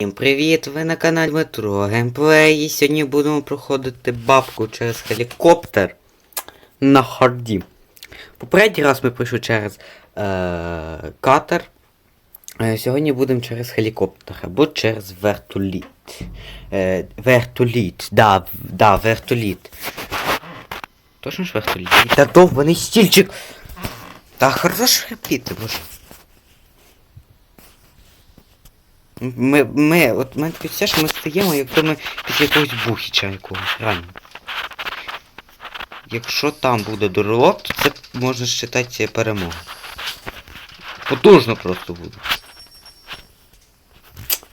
Всім привіт! Ви на каналі Метро Геймплей. І сьогодні будемо проходити бабку через гелікоптер на харді. Попередній раз ми пройшли через е- катер. Е, сьогодні будемо через гелікоптер або через вертоліт. Е- вертоліт, да, да, вертоліт. Точно ж вертоліт? Та довбаний стільчик! Та хорош хрипіти, боже. Ми, ми, от мене таке відчуття, що ми стаємо, якщо ми після якогось бухіча якогось, реально. Якщо там буде дурлок, то це можна вважати перемогу. Потужно просто буде.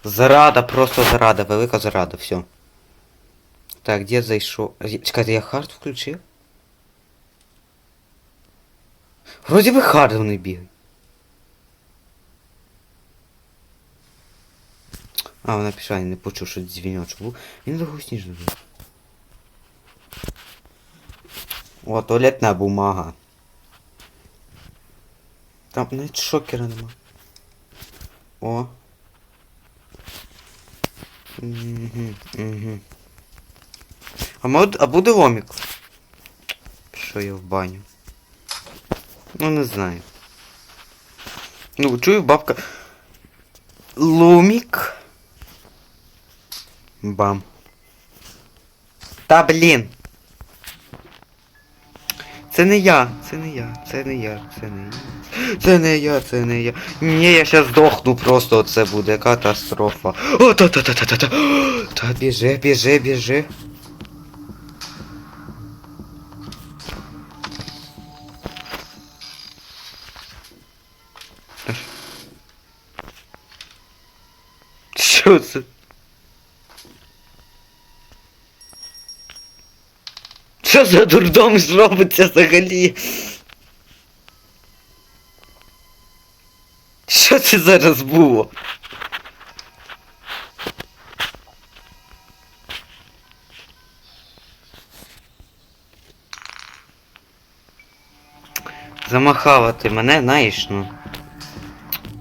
Зарада, просто зарада, велика зарада, все. Так, де зайшов? Чекайте, я хард включив? Вроді би хард вони бігають. А, вона пішла, я не почув, що дзвіночок був. Він загусніше був. О, туалетна бумага. Там навіть шокера нема. О. Угу, угу. А, мод, а буде ломік? Що я в баню? Ну не знаю. Ну, чую, бабка. Лумік. Бам. Та блін. Це не я, це не я, це не я, це не я. Це не я, це не я. Ні, я щас здохну просто, це буде катастрофа. О, та та та та та та. Та біжи, біжи, біжи. Що це? Що за дурдом робиться взагалі? Що це зараз було? Замахала ти мене, знаєш, ну.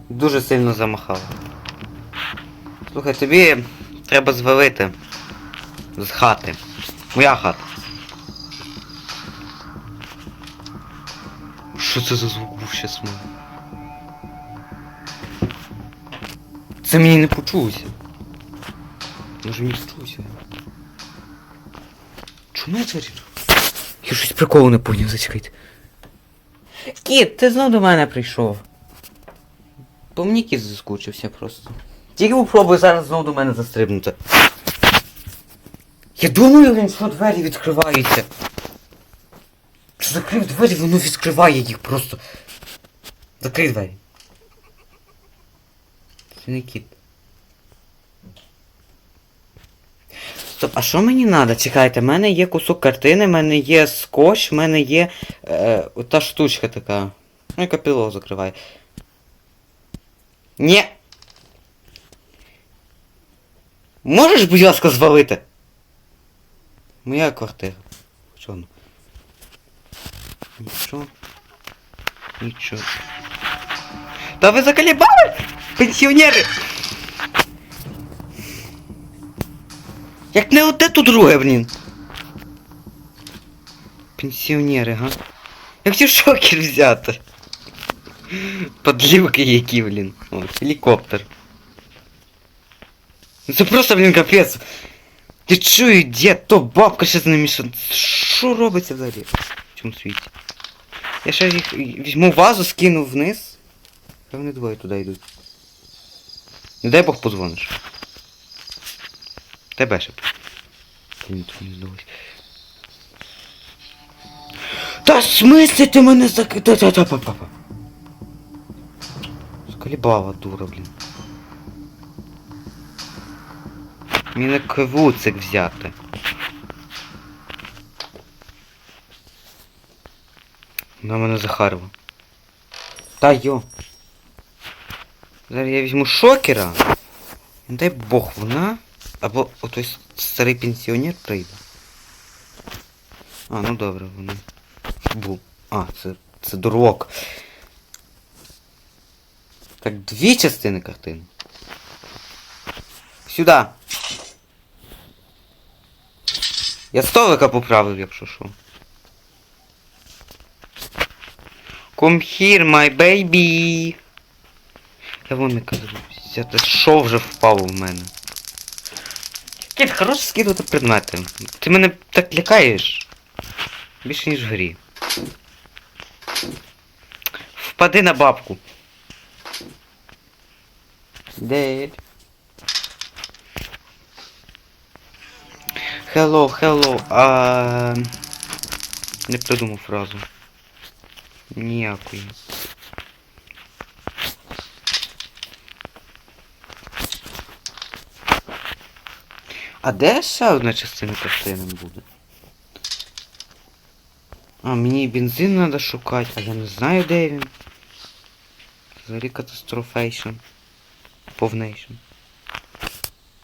Дуже сильно замахала. Слухай, тобі треба звалити з хати. Моя хата. Що це за звук був щас мене? Це мені не почулося. Може мені почулося. Чому я це? Я щось приколу не поняв, зачекайте. Кіт, ти знов до мене прийшов. По мені кіт заскучився просто. Тільки попробуй зараз знову до мене застрибнути. Я думаю, він що двері відкриваються. Що закрив двері, воно відкриває їх просто. Закрий двері. Це не кіт. Стоп, а що мені треба? Чекайте, в мене є кусок картини, в мене є скотч, в мене є е, та штучка така. Ну, яка піло закриває. Ні. Можеш, будь ласка, звалити? Моя квартира. Ну? Нічого. Нічого. Та ви заколебали? Пенсіонери! Як не оте, то друге, блін. Пенсіонери, га? Як ці шокер взяти? Подлівки які, блін. О, гелікоптер. Ну Це просто, блін, капець. Ти чую, дід, то бабка з ними що. Що робиться взагалі? В цьому світі? Я ще їх візьму вазу, скину вниз. Хай вони двоє туди йдуть. Не дай Бог позвониш. Тебе ще. Блін, тут не здалось. Та смислі ти мене зак... Та та та Скалібала дура, блін. Мені на квуцик взяти. На мене Захарова. Та йо. Зараз я візьму шокера. Дай Бог вона. Або отой старий пенсіонер прийде. А, ну добре, вони. Був. А, це. це дурлок. Так, дві частини картини. Сюда. Я столика поправив, якщо що. Come here, my baby. Я вон не кажу. Що вже впало в мене. Кіт, хорош скидувати предмети. Ти мене так лякаєш. Більше ніж в грі. Впади на бабку. Дев'ять. Hello, hello. А... Не придумав фразу. Ніякої. А де ще одна частина картини буде? А, мені бензин треба шукати, а я не знаю де він. Взагалі катастрофейшн. Повнейшн.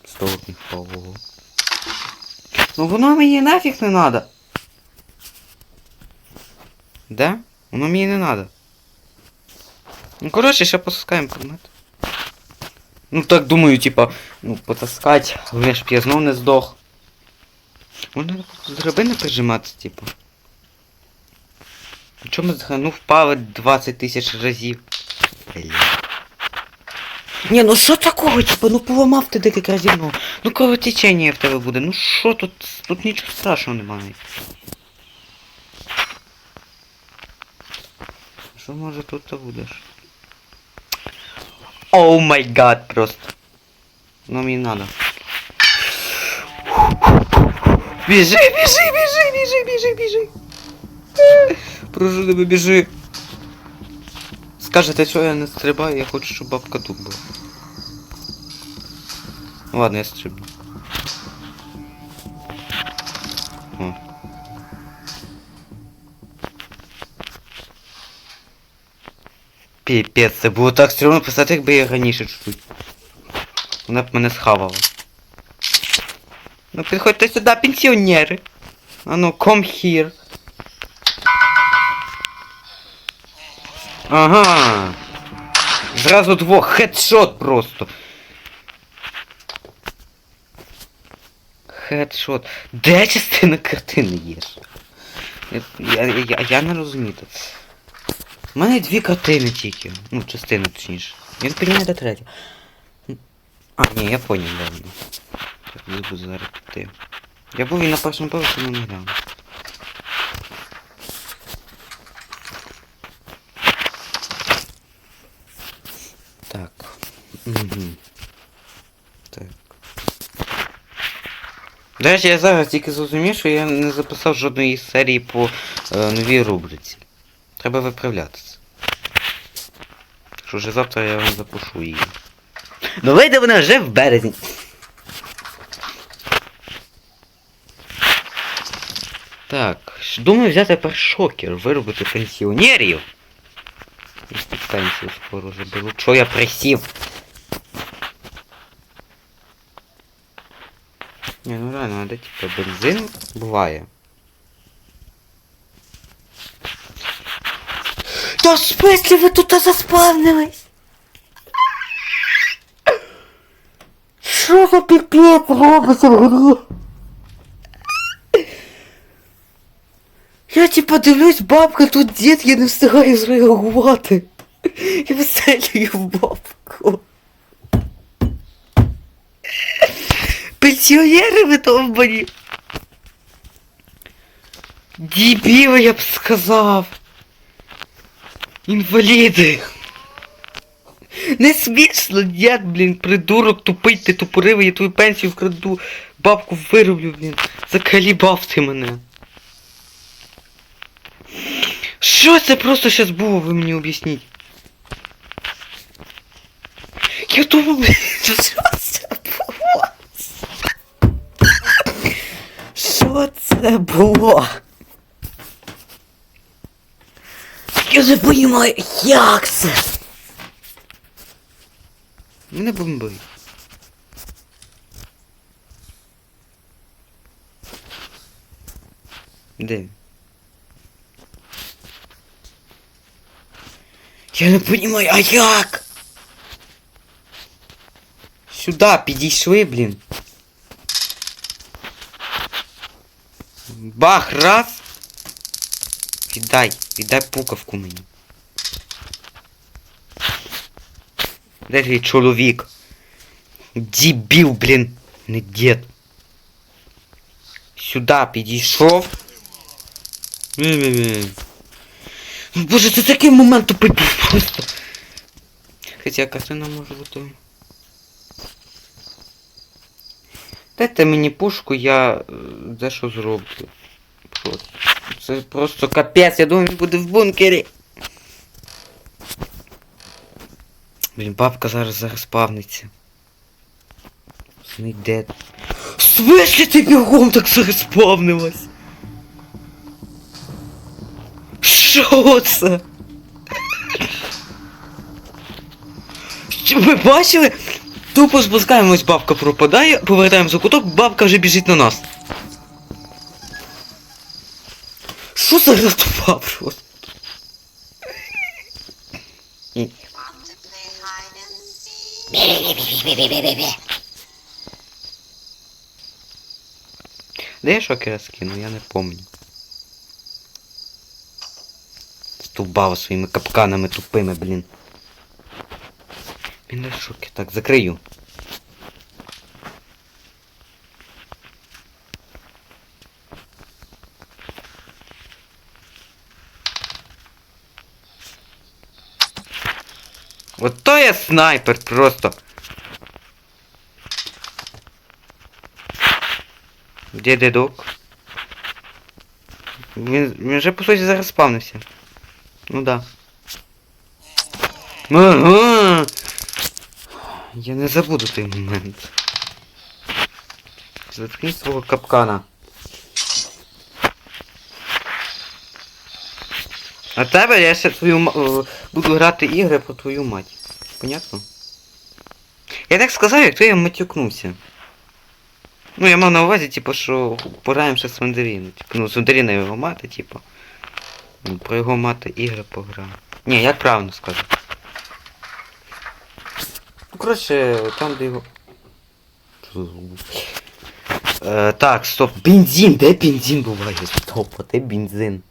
Столик не впав, ого. Ну воно мені нафіг не надо. Да? Воно мені не надо. Ну коротше, ще потаскаємо предмет. Ну так думаю, типа, ну потаскать, але ж б я знов не здох. Можна з драбини прижиматися, типу. Чому ну впали 20 тисяч разів. Бля. Ні, ну що такого, типу, ну поламав ти декілька разів, ну, ну кровотечення в тебе буде, ну що тут, тут нічого страшного немає. Що може тут ти будеш? Оу май гад просто. Ну мені надо. Біжи, біжи, біжи, біжи, біжи, біжи. Прошу тебе, біжи. Скажете, що я не стрибаю, я хочу, щоб бабка тут була. Ну ладно, я стрибну. Піпець, це було так стрімно писати, якби я раніше чуть. Вона б мене схавала. Ну підходьте сюди, пенсіонери. А ну, come here. Ага. Зразу двох, хедшот просто. Хедшот. Де частина картини є? Я, я, я, я не розумію. У мене дві картини тільки. Ну, частини точніше. Розумію, де третя. А, ні, я понял, ладно. Так, буду зараз піти. Я був і на першому поверсі, але не глянув. Так. Угу. Так. До речі, я зараз тільки зрозумів, що я не записав жодної серії по е, новій рубриці. Треба виправлятися. Що вже завтра я вам запишу її. Ну вийде вона вже в березні. Так, думаю взяти тепер шокер, виробити пенсіонерів. І підстанцію скоро заберу. Чо я присів? Не, ну реально, надо типа бензин буває. Та в смысле ви тут заспавнились? Що за піпець робиться? Я типа дивлюсь, бабка тут дід, я не встигаю зреагувати. Я в бабку. Пенсіонери ви довбані. Дебіли, я б сказав. Інваліди. Не смішно, дід, блін, придурок тупий, ти тупоривий, я твою пенсію вкраду, бабку вироблю, блін. Закалібав ти мене. Що це просто щас було, ви мені об'ясніть? Я думав, блін, що це було? Що це було? Я не розумію, як це? Мене бомбить. Де? Я не розумію, а як? Сюди підійшли, блін. Бах, раз. Віддай, віддай пукавку мені. Де твій чоловік? Дебіл, блін. Не дід. Сюди підійшов. Боже, це такий момент тупий просто. Хоча картина може бути. Дайте мені пушку, я е, дещо зроблю. Просто. Це просто капець, я думаю, він буде в бункері. Блін, бабка зараз зараз спавниться. Не йде. В смысле ти бігом так зараз спавнилась? Що це? Що, Ви бачили? Тупо спускаємось, бабка пропадає, повертаємо за куток, бабка вже біжить на нас. Що за and seek? Де я шокера скину, я не помню. Стубав своїми капканами тупими, блін. Він не шоки. Так, закрию. Снайпер просто. Де дедок? Він, він вже по суті зараз спавнився. Ну да. Я не забуду той момент. Заткни свого капкана. А тебе я ще твою е, буду грати ігри про твою мать. Понятно? Я так сказав, як то я матюкнувся. Ну, я мав на увазі, типу, що пограємо ще з Мандаріну. Типу, ну, з Мандаріна його мати, типу. Ну, Про його мати ігри пограємо. Ні, як правильно скажу. Ну, коротше, там, де його. Е, так, стоп. Бензин, де бензин буває? Стоп, а де бензин?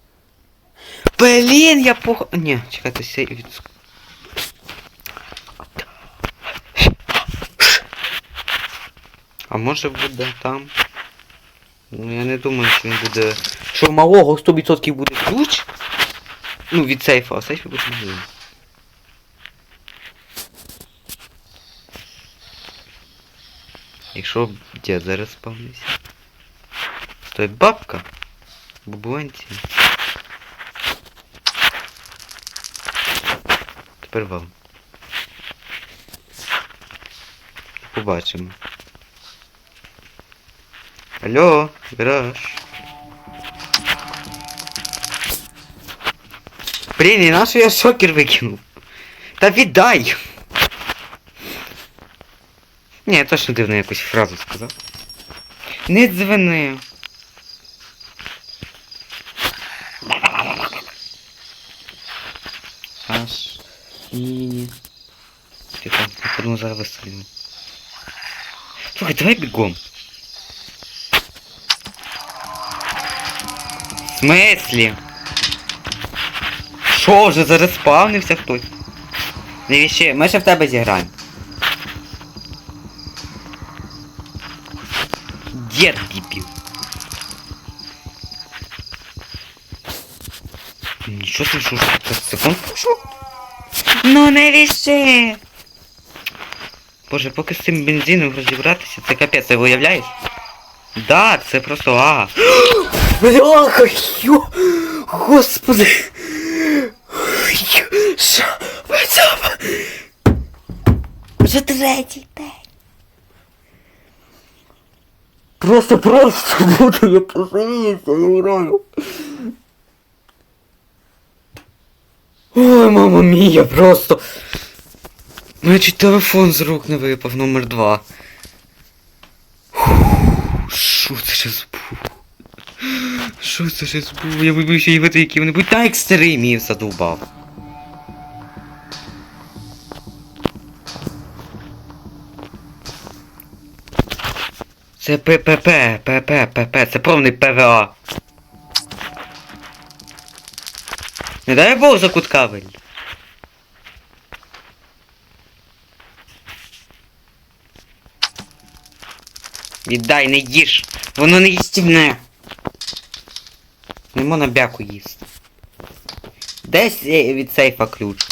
Блін, я пох... Ні, чекайте, сей від... А може буде там? Ну я не думаю, що він буде. Що в малого 100% буде ключ? Ну, від сейфа, а сейфі буде не буде. Якщо дід зараз спавнився. То є бабка. Бабуанці. Тепер вам. Побачимо. Алло, гараж. Блін, і нащо я шокер викинув? Та віддай! Ні, я точно дивно якусь фразу сказав. Не дзвони. Аж і... Тихо, я подумав зараз вистрілю. Слухай, давай бігом. В смислі? Що, вже зареспавнився хтось? Не віщи, ми ще в тебе зіграємо. Дід дебіл. Нічого собі, що ж 15 секунд пройшло? Ну не віщи! Боже, поки з цим бензином розібратися, це капець, ти виявляєш? Да, це просто а. Бляха, йо! Господи! Що? Вже третій день. Просто, просто буду, я посивіться, я граю. Ой, мама мія, просто. Чуть телефон з рук не випав, номер два. просто ще я боюся уявити, які вони будуть. Та як старий. Це ППП, ПППП, це повний ПВА. Не дай Бог за кутка виль. Віддай, не їж. Воно не їстівне. Не можна бяку їсти. Десь від сейфа ключ.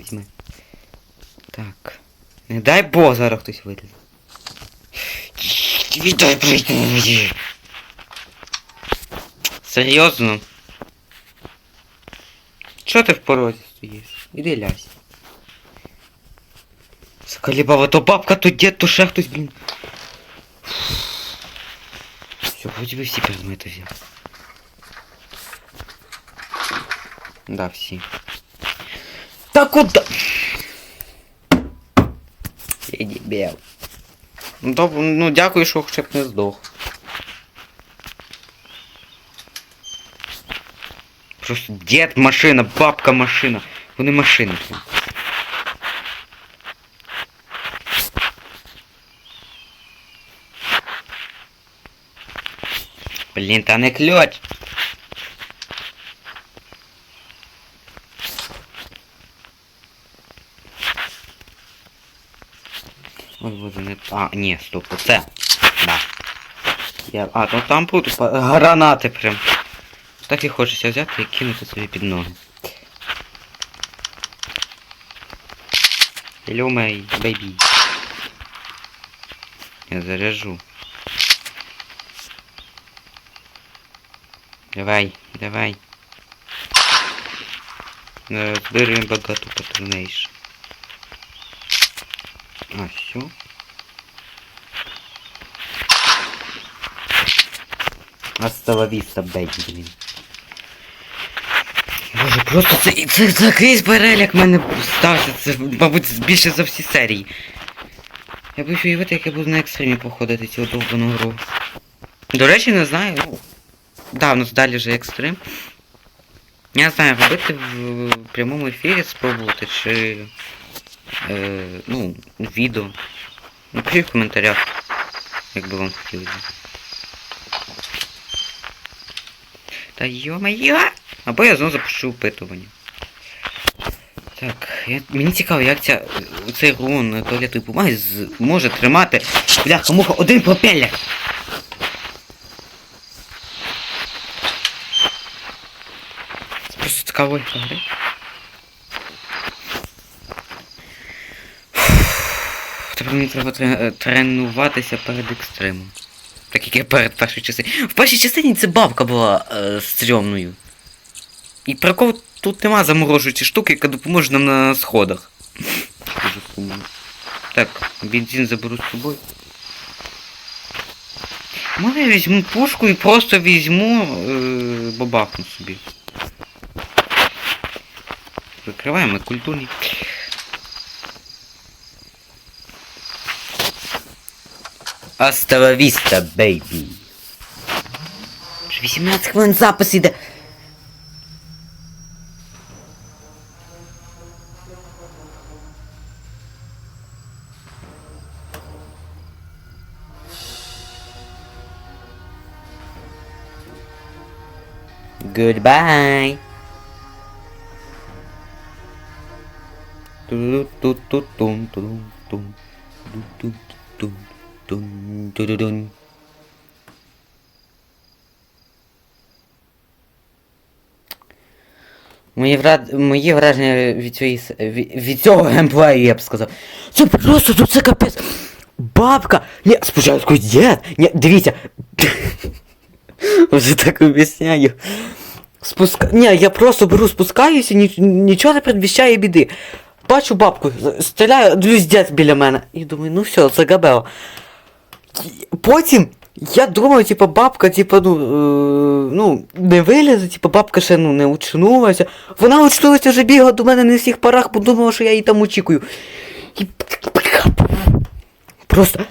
Візьми. Так. Не дай Бог зараз хтось вилізе. Віддай прийти. Серйозно? Чого ти в порозі стоїш? Іди лясь. Заколебала, то бабка, то дед, то ще хтось, блін. Все, вроде бы всі предмети взяв. Да, всі. Та куда? Я дебіл. Ну, доб... ну дякую, що хоча б не здох. Просто дед машина, бабка машина. Вони машини. прям. Блін, та не ключ. Ой, боже, не... А, ні, стоп, оце. Да. Я... А, то там тут па- гранати прям. Так і хочеться взяти і кинути собі під ноги. My baby. Я заряжу. Давай, давай. Зберемо багато патронейш. А, все. Остановіться, бейбі, блін. Боже, просто це, це такий переляк мене стався, це, мабуть, більше за всі серії. Я боюсь уявити, як я буду на екстремі походити цю довбану гру. До речі, не знаю, Да, у нас далі вже екстрим. Я не знаю, робити в прямому ефірі спробувати чи. Е, ну, відео. Напишіть в коментарях, як би вам хотілося. Та йо-моє! Або я знову запущу опитування. Так, я, мені цікаво, як ця, цей рулон туалетної бумаги з, тримати бляха-муха один пропеллер. Це просто цікаво як гри. Тепер мені треба тренуватися перед екстримом. Так як я перед першою частиною. В першій частині це бабка була е, стрьомною. І прикол тут нема заморожуючої штуки, яка допоможе нам на сходах. Дуже сумно. Так, бензин заберу з собою. Може я візьму пушку і просто візьму е, бабахну собі. Закриваємо культурні. Остановіста, бейбі. 18 хвилин запис іде. Goodbye. Мої, врад... Мої враження від, цієї... від... цього геймплею, я б сказав. Це просто тут це капець. Бабка! Ні, спочатку дід! Ні, дивіться. Вже так об'ясняю. Спуска... Ні, я просто беру, спускаюся, ні... нічого не предвіщає біди. Бачу бабку, стріляю, дивлюсь біля мене. І думаю, ну все, загабело. Потім я думаю, типа, бабка, типа, ну, е, ну, не вилізе, типа, бабка ще ну, не очнулася. Вона очнулася вже бігла до мене не в всіх парах, подумала, що я її там очікую. І... Просто.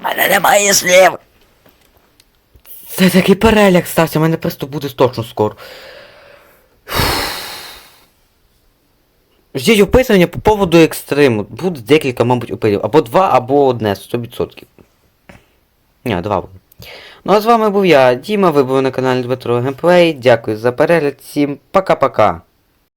У мене немає слів. Це такий переляк стався, у мене просто буде точно скоро. Ждіть описання по поводу екстриму. Буде декілька, мабуть, опитів. Або два, або одне, 100%. Ні, два буде. Ну а з вами був я, Діма, ви були на каналі Дмитро Геймплей. Дякую за перегляд. Всім пока-пока.